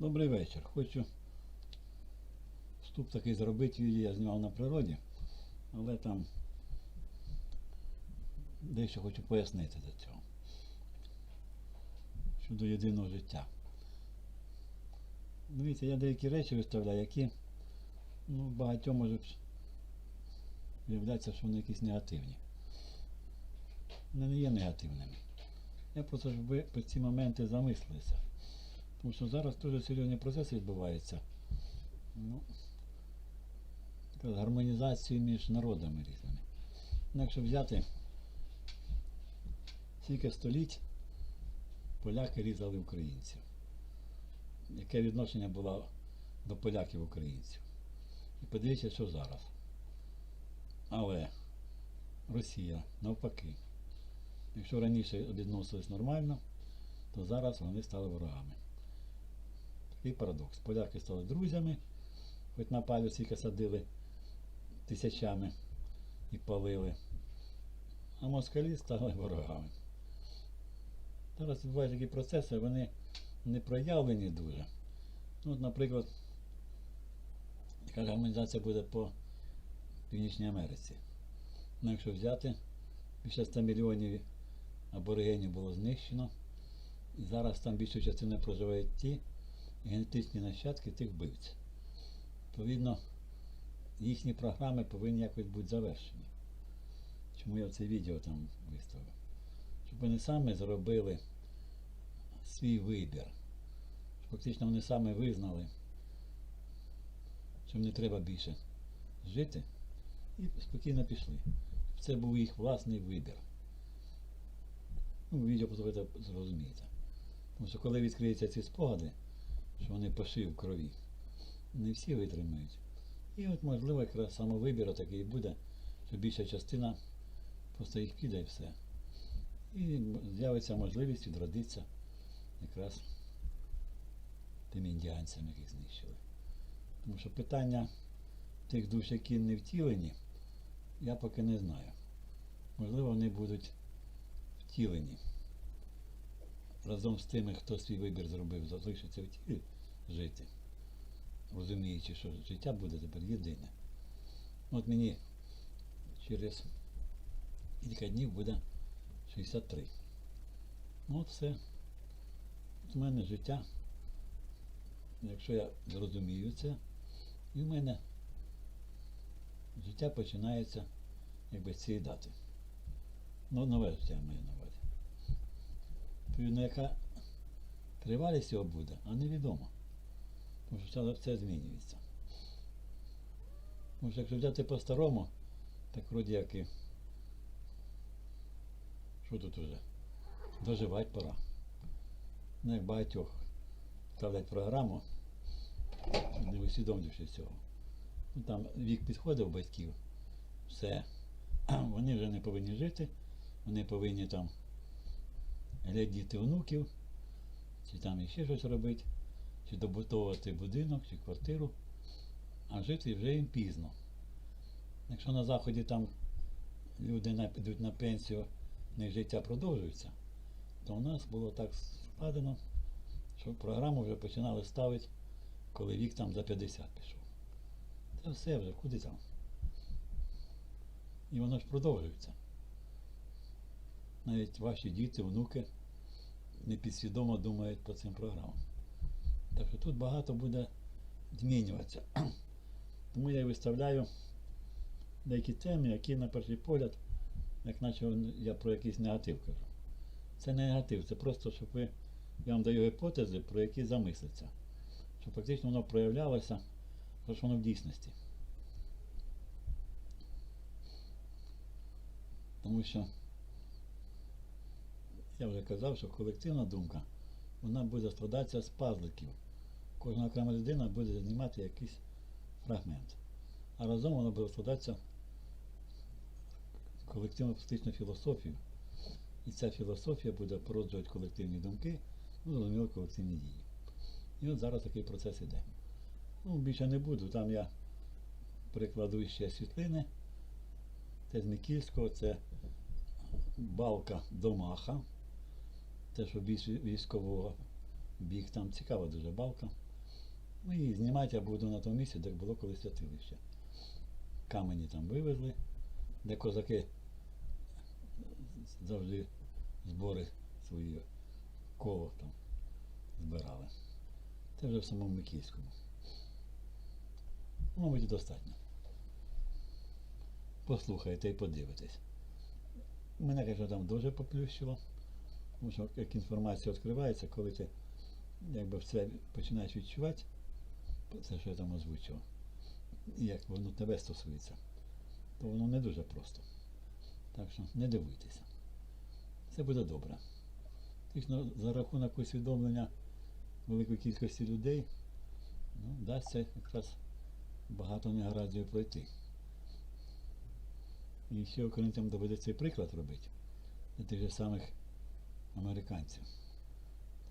Добрий вечір. Хочу вступ такий зробити, відео я знімав на природі, але там дещо хочу пояснити до цього. Щодо єдиного життя. Дивіться, я деякі речі виставляю, які ну, багатьом можуть виявляться, що вони якісь негативні. Вони не є негативними. Я просто щоб ви по ці моменти замислилися. Тому що зараз дуже серйозні процеси відбуваються. Ну, така гармонізації між народами різними. Якщо взяти скільки століть поляки різали українців. Яке відношення було до поляків українців? І подивіться, що зараз. Але Росія навпаки. Якщо раніше відносились нормально, то зараз вони стали ворогами. Такий парадокс. Поляки стали друзями, хоч на палю скільки садили тисячами і палили. А москалі стали ворогами. Зараз відбуваються такі процеси, вони не проявлені дуже. Ну, от, наприклад, яка гармонізація буде по Північній Америці. Ну, якщо взяти, більше 100 мільйонів аборигенів було знищено. Зараз там більшу частину проживають ті генетичні нащадки тих вбивців. Відповідно, їхні програми повинні якось бути завершені. Чому я це відео там виставив? Щоб вони саме зробили свій вибір. Фактично вони саме визнали, що не треба більше жити, і спокійно пішли. Це був їх власний вибір. Ну, відео послухайте, зрозумієте. Тому що коли відкриються ці спогади, що вони пошли в крові, не всі витримають. І от, можливо, якраз самовибір такий буде, що більша частина просто їх піде і все. І з'явиться можливість відродитися якраз тими індіанцями, яких знищили. Тому що питання тих душ, які не втілені, я поки не знаю. Можливо, вони будуть втілені. Разом з тими, хто свій вибір зробив, залишиться в тілі жити, розуміючи, що життя буде тепер єдине. От мені через кілька днів буде 63. Ну от все. От в мене життя. Якщо я зрозумію це, і в мене життя починається якби з цієї дати. Ну, нове життя на увазі. Відповідно, яка тривалість його буде, а невідомо. Тому що це змінюється. Тому що якщо взяти по-старому, так вроді як і що тут уже? Доживати пора. Ну, як багатьох ставлять програму, не усвідомлюючи цього. Ну, там вік підходив батьків, все. Вони вже не повинні жити, вони повинні там глядіти онуків, чи там іще щось робити, чи добутовувати будинок, чи квартиру, а жити вже їм пізно. Якщо на заході там люди підуть на пенсію, них життя продовжується, то у нас було так складено, що програму вже починали ставити, коли вік там за 50 пішов. Це все вже, куди там? І воно ж продовжується. Навіть ваші діти, внуки непідсвідомо думають по цим програмам. Так що тут багато буде змінюватися. Тому я виставляю деякі теми, які на перший погляд, як наче я про якийсь негатив кажу. Це не негатив, це просто, щоб ви, я вам даю гіпотези, про які замислиться. Щоб фактично воно проявлялося, що воно в дійсності. Тому що я вже казав, що колективна думка вона буде складатися з пазликів. Кожна окрема людина буде знімати якийсь фрагмент. А разом воно буде складатися в колективну практичну філософію. І ця філософія буде породжувати колективні думки, ну, зрозуміло, колективні дії. І от зараз такий процес іде. Ну, більше не буду, там я прикладу ще світлини. Це з Микільського, це балка Домаха. Те, що більш військового бік, там цікава дуже балка. Ну і знімати я буду на тому місці, де було колись святилище. Камені там вивезли, де козаки завжди збори свої коло там збирали. Це вже в самому Микільському. Мабуть, достатньо. Послухайте і подивитесь. Мене, звісно, там дуже поплющило. Тому що як інформація відкривається, коли ти якби все починаєш відчувати, це, що я там озвучував, і як воно тебе стосується, то воно не дуже просто. Так що не дивуйтеся. Все буде добре. Фактично за рахунок усвідомлення великої кількості людей ну, вдасться якраз багато негараздів пройти. І ще українцям доведеться і приклад робити для тих же самих американців.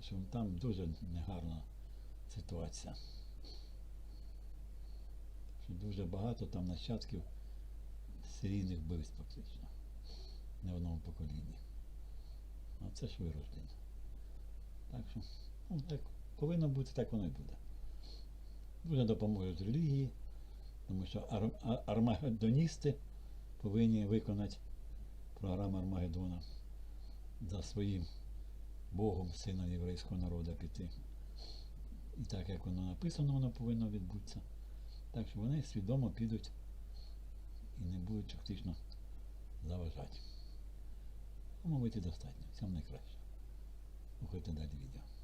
Що там дуже негарна ситуація. Що дуже багато там нащадків серійних вбивств фактично. Не в одному поколінні. А це ж вирождення. Так що, ну, так повинно бути, так воно і буде. Дуже допоможуть релігії, тому що ар- а- армагеддоністи повинні виконати програму Армагеддона за своїм Богом, сином єврейського народу піти. І так як воно написано, воно повинно відбутися. Так що вони свідомо підуть і не будуть фактично заважати. Мовити достатньо. Всім найкраще. Слухайте далі відео.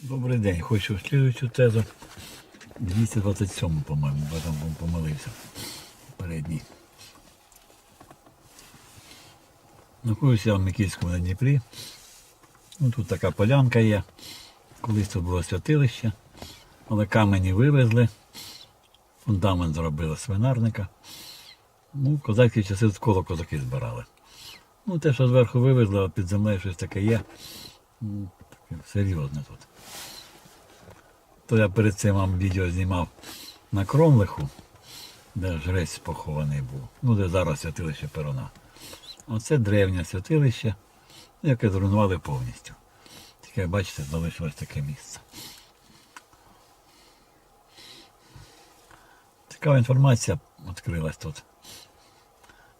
Добрий день. Хочу слідуючу тезу. 227, по-моєму, бо там помилився. Передній. Знаходжуся в Микільському на Дніпрі. Ну, тут така полянка є. Колись тут було святилище, але камені вивезли. Фундамент зробили свинарника. Ну, козацькі часи тут коло козаки збирали. Ну, те, що зверху вивезли, а під землею щось таке є. Таке серйозне тут. То я перед цим вам відео знімав на Кромлиху, де жрець похований був. Ну, де зараз святилище Перуна. Оце древнє святилище, яке зруйнували повністю. Тільки, бачите, залишилось таке місце. Цікава інформація відкрилась тут.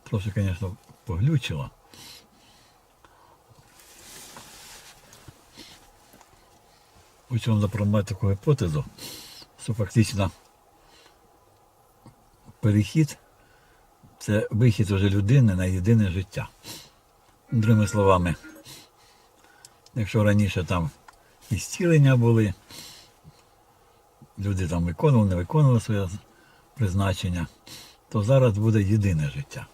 Трошки, звісно, поглючило. Хочу вам запропонувати таку гіпотезу, що фактично перехід це вихід уже людини на єдине життя. Другими словами, якщо раніше там і зцілення були. Люди там виконували, не виконували своє призначення, то зараз буде єдине життя.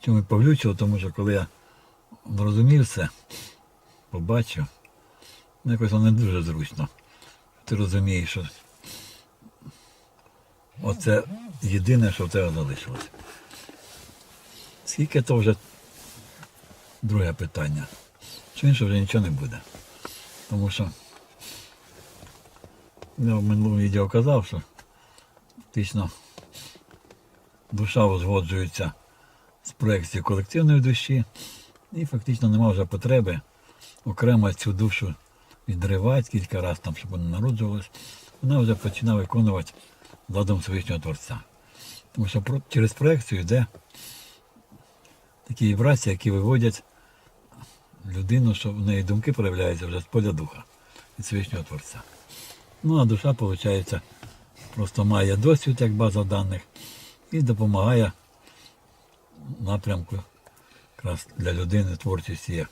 Чому повлючило, тому що коли я зрозумів це, побачив, ну якось воно не дуже зручно. Ти розумієш, що оце єдине, що в тебе залишилось. Скільки то вже друге питання. Чи інше вже нічого не буде. Тому що я в минулому відео казав, що фактично душа узгоджується з проекцією колективної душі, і фактично нема вже потреби окремо цю душу відривати кілька разів, там, щоб вона народжувалась. Вона вже починає виконувати задум Всевишнього Творця. Тому що через проекцію йде такі вібрації, які виводять людину, що в неї думки проявляються вже з поля духа від Всевишнього Творця. Ну а душа, виходить, просто має досвід як база даних і допомагає напрямку якраз для людини творчість є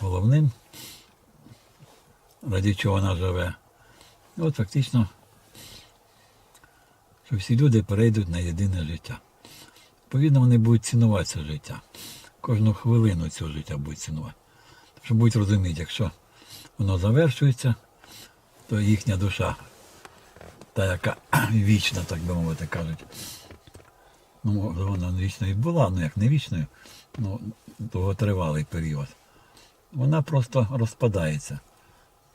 головним, раді чого вона живе. От фактично, що всі люди перейдуть на єдине життя. Відповідно, вони будуть цінувати це життя. Кожну хвилину цього життя будуть цінувати. Тому будуть розуміти, якщо воно завершується, то їхня душа, та яка вічна, так би мовити, кажуть. Ну, може, вона і була, ну як не вічною, ну довготривалий період. Вона просто розпадається.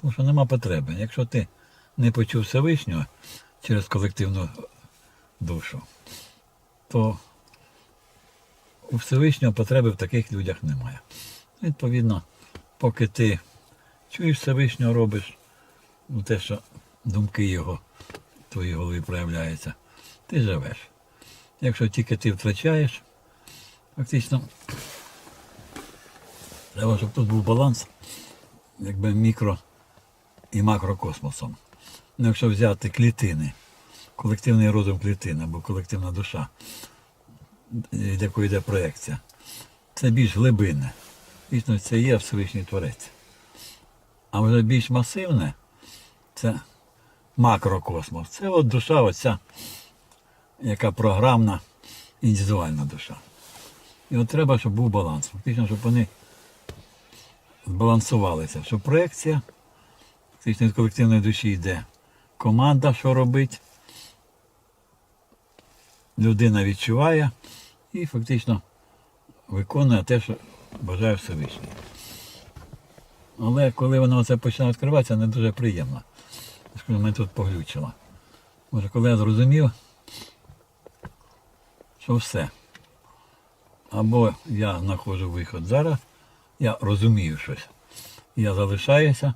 Тому що нема потреби. Якщо ти не почув Всевишнього через колективну душу, то у Всевишнього потреби в таких людях немає. Відповідно, поки ти чуєш Всевишнього, робиш ну, те, що думки його в твоїй голові проявляються, ти живеш. Якщо тільки ти втрачаєш, фактично, треба, щоб тут був баланс, якби мікро і макрокосмосом. Ну, якщо взяти клітини, колективний розум клітин або колективна душа, від якої йде проекція, це більш глибинне. Дійсно, це є Всевишній Творець. А вже більш масивне це макрокосмос. Це от душа, оця, яка програмна індивідуальна душа. І от треба, щоб був баланс. Фактично, щоб вони збалансувалися. Щоб проекція, фактично від колективної душі йде команда, що робить. Людина відчуває і фактично виконує те, що бажає Всевишній. Але коли воно це починає відкриватися, не дуже приємно. Мене тут поглючило. Може, коли я зрозумів, що все. Або я знаходжу виход зараз, я розумію щось, я залишаюся,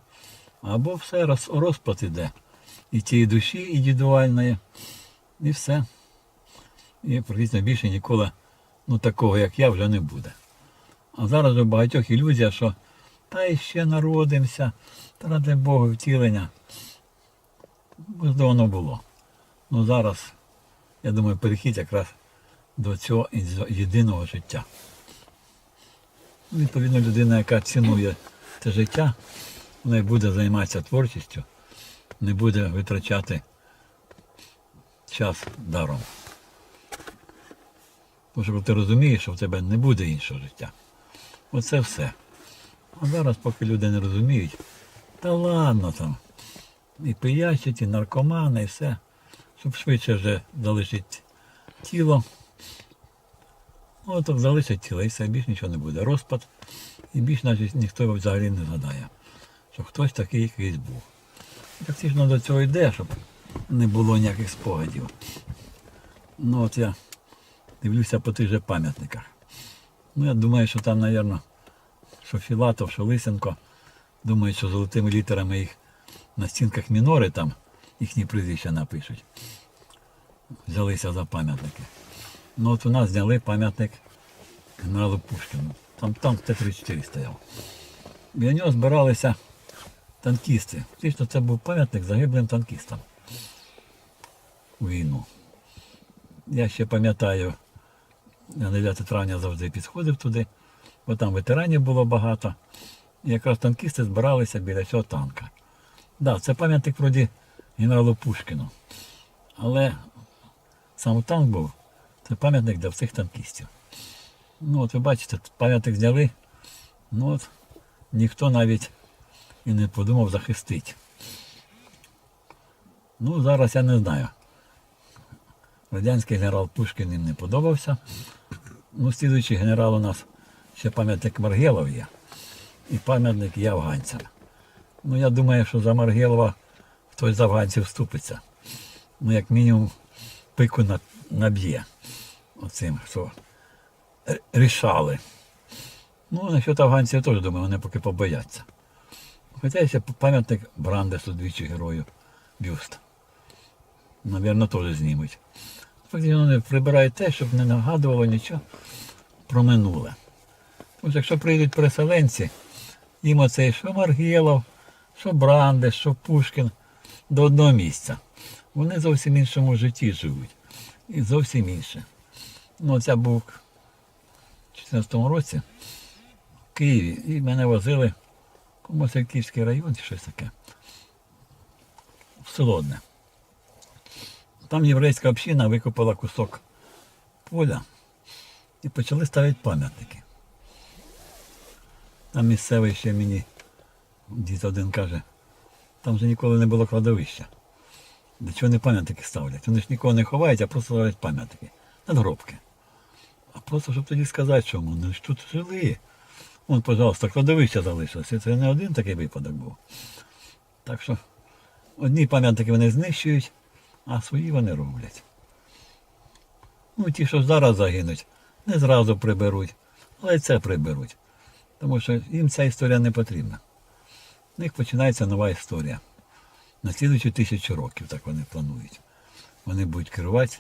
або все роз, розпад іде. І тієї душі індивідуальної, і все. І практично більше ніколи ну, такого, як я, вже не буде. А зараз у багатьох ілюзія, що та іще народимося, та ради Бога втілення. Воно було. Ну зараз, я думаю, перехід якраз до цього єдиного життя. Відповідно, людина, яка цінує це життя, вона буде займатися творчістю, не буде витрачати час даром. Тому що ти розумієш, що в тебе не буде іншого життя. Оце все. А зараз, поки люди не розуміють, та ладно там. І пиячать, і наркомани, і все. Щоб швидше вже залишить тіло. Ну, так залишить тіло і все, більш нічого не буде. Розпад. І більш навіть ніхто взагалі не згадає, що хтось такий якийсь був. Фактично до цього йде, щоб не було ніяких спогадів. Ну от я дивлюся по тих же пам'ятниках. Ну я думаю, що там, мабуть, що Філатов, що Лисенко, думають, що золотими літерами їх на стінках мінори там їхні прізвища напишуть. Взялися за пам'ятники. Ну от у нас зняли пам'ятник генералу Пушкіну. Там танк Т-34 стояв. Біля нього збиралися танкісти. Фактично це був пам'ятник загиблим танкістам у війну. Я ще пам'ятаю, 9 травня завжди підходив туди, бо там ветеранів було багато. І якраз танкісти збиралися біля цього танка. Да, це пам'ятник вроді генералу Пушкіну. Але сам танк був, це пам'ятник для всіх танкістів. Ну от ви бачите, пам'ятник зняли, ну от ніхто навіть і не подумав захистити. Ну, зараз я не знаю. Радянський генерал Пушкін їм не подобався. Ну, слідуючий генерал у нас ще пам'ятник Маргелов є. І пам'ятник є афганцям. Ну, я думаю, що за Маргелова хтось з афганців вступиться. Ну, як мінімум, пику наб'є. Оцим, що рішали. Ну, насчет афганців я теж думаю, вони поки побояться. Хоча пам'ятник Брандесу двічі герою бюст. Навірно, теж знімуть. Фактично вони прибирають те, щоб не нагадувало нічого про минуле. Тому що якщо прийдуть переселенці, їм оцей що Маргєлов, що Брандес, що Пушкін до одного місця. Вони зовсім іншому житті живуть. І зовсім інше. Ну, оця був у 2014 році в Києві і мене возили Комосяківський район чи щось таке. В Солодне. Там єврейська община викопала кусок поля і почали ставити пам'ятники. Там місцевий ще мені дід один каже, там же ніколи не було кладовища. До чого вони пам'ятники ставлять? Вони ж нікого не ховають, а просто ставлять пам'ятники. Надгробки. А просто, щоб тоді сказати, що вони ж тут жили. Вон, пожалуйста, кладовище залишилося. Це не один такий випадок був. Так що одні пам'ятники вони знищують, а свої вони роблять. Ну, ті, що зараз загинуть, не зразу приберуть, але це приберуть. Тому що їм ця історія не потрібна. В них починається нова історія. На слідуючі тисячу років так вони планують. Вони будуть керувати,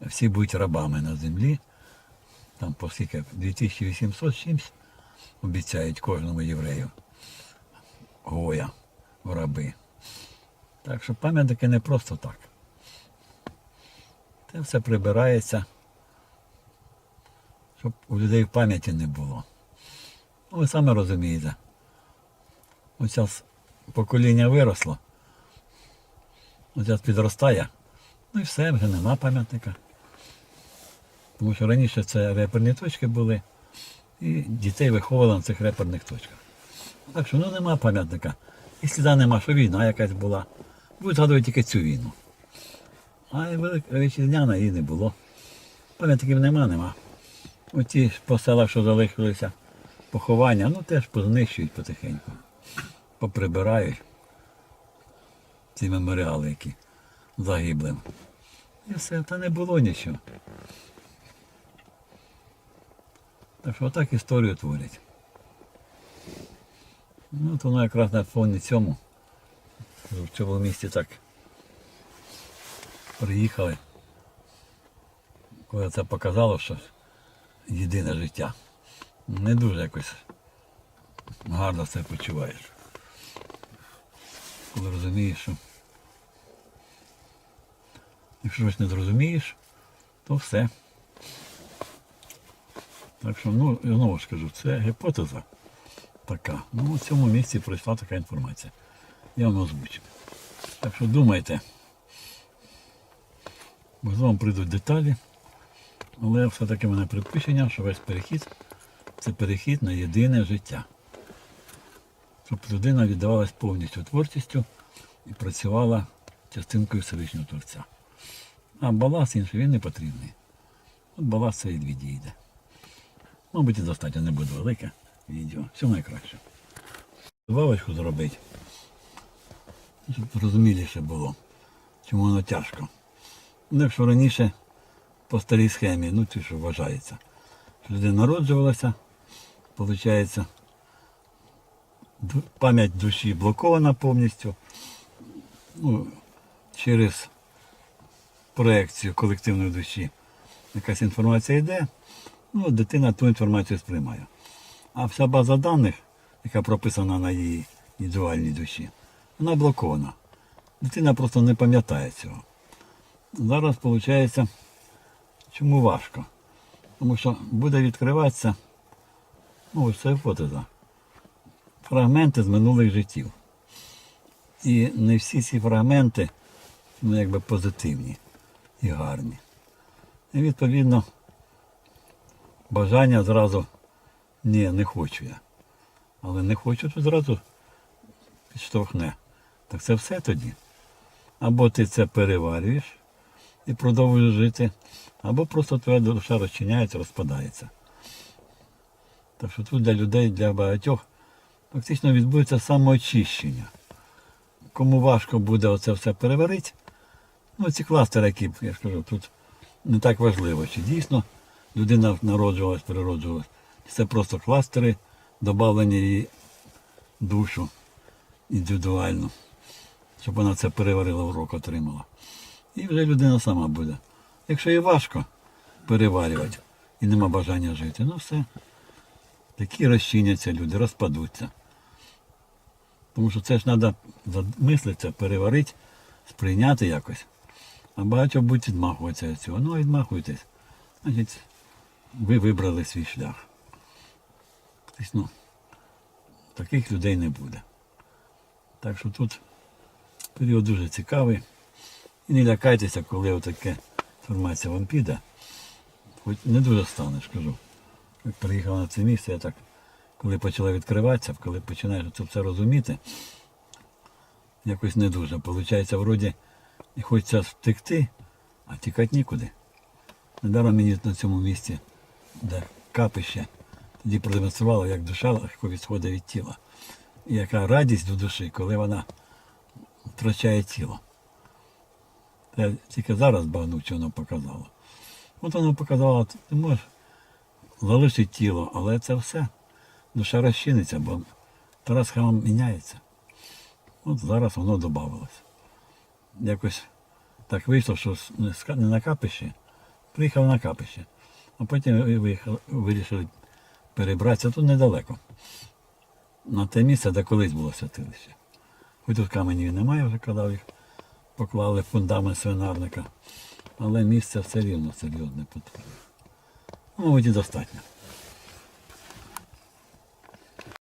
всі будуть рабами на землі. Там по скільки 2800 чимсь обіцяють кожному єврею. Гоя в раби. Так що пам'ятники не просто так. Це все прибирається, щоб у людей в пам'яті не було. Ну, ви самі розумієте. Ось покоління виросло. Ось зараз підростає. Ну і все, вже нема пам'ятника. Тому що раніше це реперні точки були, і дітей виховували на цих реперних точках. Так що ну нема пам'ятника. І сліда нема, що війна якась була. Будуть згадувати тільки цю війну. А і велика вітчизняна її не було. Пам'ятників нема, нема. Оті по селах, що залишилися поховання, ну теж познищують потихеньку. Поприбирають ці меморіали, які загиблим. І все, та не було нічого. Так що отак історію творять. Ну, то воно якраз на фоні цьому. В цьому місті так приїхали. Коли це показало, що єдине життя. Не дуже якось гарно це почуваєш. Коли розумієш, що якщо щось не зрозумієш, то все. Так що, ну, я знову ж кажу, це гіпотеза така. Ну, в цьому місці пройшла така інформація. Я вам озвучу. Так що думайте. З вам прийдуть деталі. Але все-таки мене припущення, що весь перехід це перехід на єдине життя. Щоб людина віддавалась повністю творчістю і працювала частинкою Всевишнього Творця. А балас інший він не потрібний. От балас це від відійде. Мабуть, достатньо не буде велике відео. Все найкраще. Добавочку зробити, щоб зрозуміліше було, чому воно тяжко. Ну, якщо раніше по старій схемі, ну це що вважається. що Людина народжувалася, виходить, пам'ять душі блокована повністю. Ну, через проекцію колективної душі якась інформація йде, ну, дитина ту інформацію сприймає. А вся база даних, яка прописана на її індивідуальній душі, вона блокована. Дитина просто не пам'ятає цього. Зараз виходить, чому важко? Тому що буде відкриватися, ну це гіпотеза. фрагменти з минулих життів. І не всі ці фрагменти ну, якби позитивні і гарні. І відповідно бажання зразу ні, не хочу я. Але не хочу, то зразу підштовхне. Так це все тоді. Або ти це переварюєш і продовжуєш жити, або просто твоя душа розчиняється, розпадається. Так що тут для людей, для багатьох фактично відбудеться самоочищення. Кому важко буде оце все переварити, ну ці кластери, які, я ж кажу, тут не так важливо, чи дійсно людина народжувалась, перероджувалась. Це просто кластери, додавлені її душу індивідуально, щоб вона це переварила, урок отримала. І вже людина сама буде. Якщо їй важко переварювати і нема бажання жити, ну все. Такі розчиняться люди, розпадуться. Тому що це ж треба замислитися, переварити, сприйняти якось. А багато будуть відмахуватися від цього. Ну, відмахуйтесь. Значить, ви вибрали свій шлях. Тобто, ну, таких людей не буде. Так що тут період дуже цікавий. І не лякайтеся, коли отаке інформація вам піде. Хоч не дуже станеш, кажу. Як приїхав на це місце, я так, коли почала відкриватися, коли починаєш це все розуміти, якось не дуже. Получається, вроді хочеться втекти, а тікати нікуди. Недаром мені на цьому місці, де капище, тоді продемонструвало, як душа легко відходить від тіла. І яка радість до душі, коли вона втрачає тіло. Я тільки зараз багну, що воно показало. От воно показало, ти можеш залишити тіло, але це все. Душа розчиниться, бо Тарас храм міняється. От зараз воно додавалось. Якось так вийшло, що не на капище, приїхав на капище, а потім виїхали, вирішили перебратися тут недалеко. На те місце, де колись було святилище. Хоч тут каменів немає, вже казав їх поклали фундамент свинарника. Але місце все рівно серйозне. Ну, мабуть, і достатньо.